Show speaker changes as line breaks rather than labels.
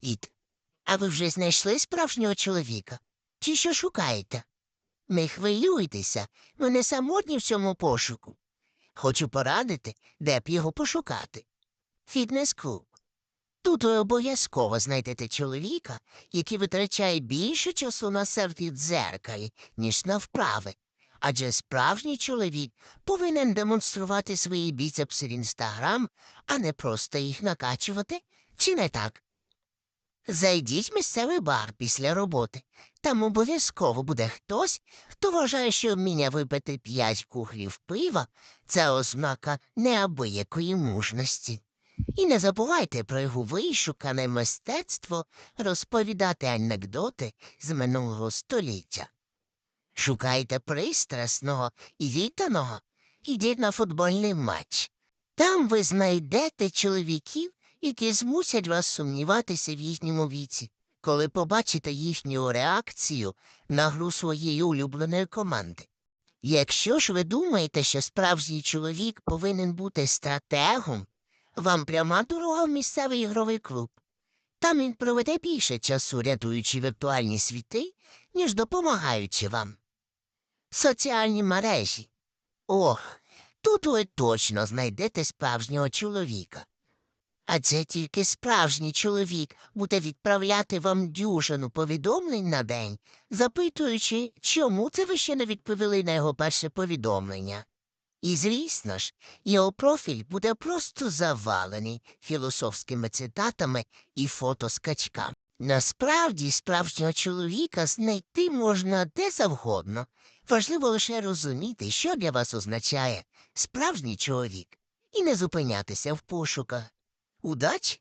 Іт, а ви вже знайшли справжнього чоловіка? Чи що шукаєте? Не хвилюйтеся, ви не самотні в цьому пошуку. Хочу порадити, де б його пошукати. Фітнес-клуб. Тут ви обов'язково знайдете чоловіка, який витрачає більше часу на селфі в дзеркалі, ніж на вправи. Адже справжній чоловік повинен демонструвати свої біцепси в інстаграм, а не просто їх накачувати, чи не так? Зайдіть в місцевий бар після роботи. Там обов'язково буде хтось, хто вважає, що вміння випити п'ять кухлів пива це ознака неабиякої мужності. І не забувайте про його вишукане мистецтво розповідати анекдоти з минулого століття. Шукайте пристрасного і вітаного, ідіть на футбольний матч. Там ви знайдете чоловіків, які змусять вас сумніватися в їхньому віці, коли побачите їхню реакцію на гру своєї улюбленої команди. Якщо ж ви думаєте, що справжній чоловік повинен бути стратегом, вам пряма дорога в місцевий ігровий клуб. Там він проведе більше часу, рятуючи віртуальні світи, ніж допомагаючи вам. Соціальні мережі. Ох, тут ви точно знайдете справжнього чоловіка. Адже тільки справжній чоловік буде відправляти вам дюжину повідомлень на день, запитуючи, чому це ви ще не відповіли на його перше повідомлення. І, звісно ж, його профіль буде просто завалений філософськими цитатами і фотоскачками. Насправді, справжнього чоловіка знайти можна де завгодно. Важливо лише розуміти, що для вас означає справжній чоловік, і не зупинятися в пошуках. Удачі!